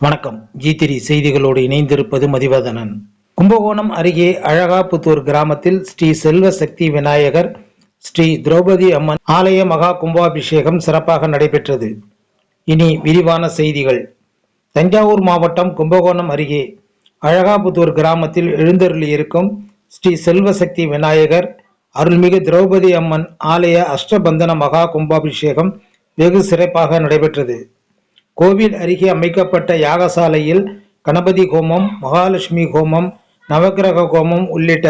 வணக்கம். ஜி திரி செய்திகளோடு இணைந்திருப்பது மதிவதனன். கும்பகோணம் அருகே அழகாப்புத்தூர் கிராமத்தில் ஸ்ரீ செல்வ சக்தி விநாயகர் ஸ்ரீ திரௌபதி அம்மன் ஆலய மகா கும்பாபிஷேகம் சிறப்பாக நடைபெற்றது. இனி விரிவான செய்திகள். தஞ்சாவூர் மாவட்டம் கும்பகோணம் அருகே அழகாபுத்தூர் கிராமத்தில் எழுந்தருளியிருக்கும் ஸ்ரீ செல்வசக்தி விநாயகர் அருள்மிகு திரௌபதி அம்மன் ஆலய அஷ்டபந்தன மகா கும்பாபிஷேகம் வெகு சிறப்பாக நடைபெற்றது. கோவில் அருகே அமைக்கப்பட்ட யாகசாலையில் கணபதி ஹோமம் மகாலட்சுமி ஹோமம் நவக்கிரக ஹோமம் உள்ளிட்ட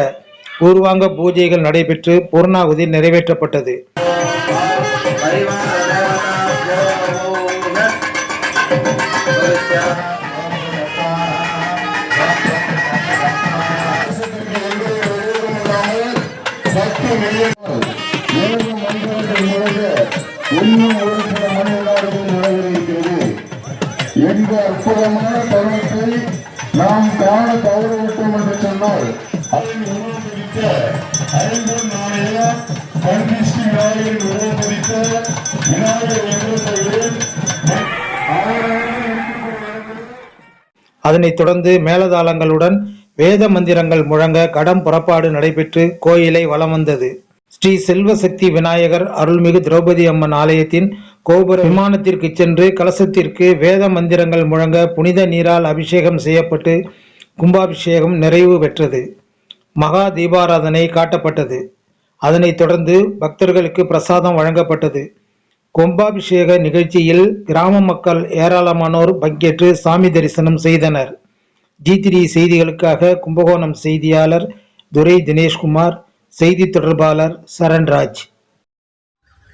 பூர்வாங்க பூஜைகள் நடைபெற்று பூர்ணாகுதி நிறைவேற்றப்பட்டது. இன்னும் எந்த அற்புதமான தருணத்தை நாம் காண தவறிவிட்டோம் என்று சொன்னால் அதை உருவப்படுத்த ஐந்து நாளைய கண்டிஷ்டி விநாயகரின் உருவப்படுத்த விநாயகர் என்று அதனைத் தொடர்ந்து மேலதாளங்களுடன் வேத மந்திரங்கள் முழங்க கடம் புறப்பாடு நடைபெற்று கோயிலை வலம் வந்தது. ஸ்ரீ செல்வசக்தி விநாயகர் அருள்மிகு திரௌபதி அம்மன் ஆலயத்தின் கோபுர விமானத்திற்கு சென்று கலசத்திற்கு வேத மந்திரங்கள் முழங்க புனித நீரால் அபிஷேகம் செய்யப்பட்டு கும்பாபிஷேகம் நிறைவு பெற்றது. மகா தீபாராதனை காட்டப்பட்டது. அதனைத் தொடர்ந்து பக்தர்களுக்கு பிரசாதம் வழங்கப்பட்டது. கும்பாபிஷேக நிகழ்ச்சியில் கிராம மக்கள் ஏராளமானோர் பங்கேற்று சாமி தரிசனம் செய்தனர். ஜி த்ரீ செய்திகளுக்காக கும்பகோணம் செய்தியாளர் துரை தினேஷ்குமார் செய்தி தொடர்பாளர் சரண்ராஜ்.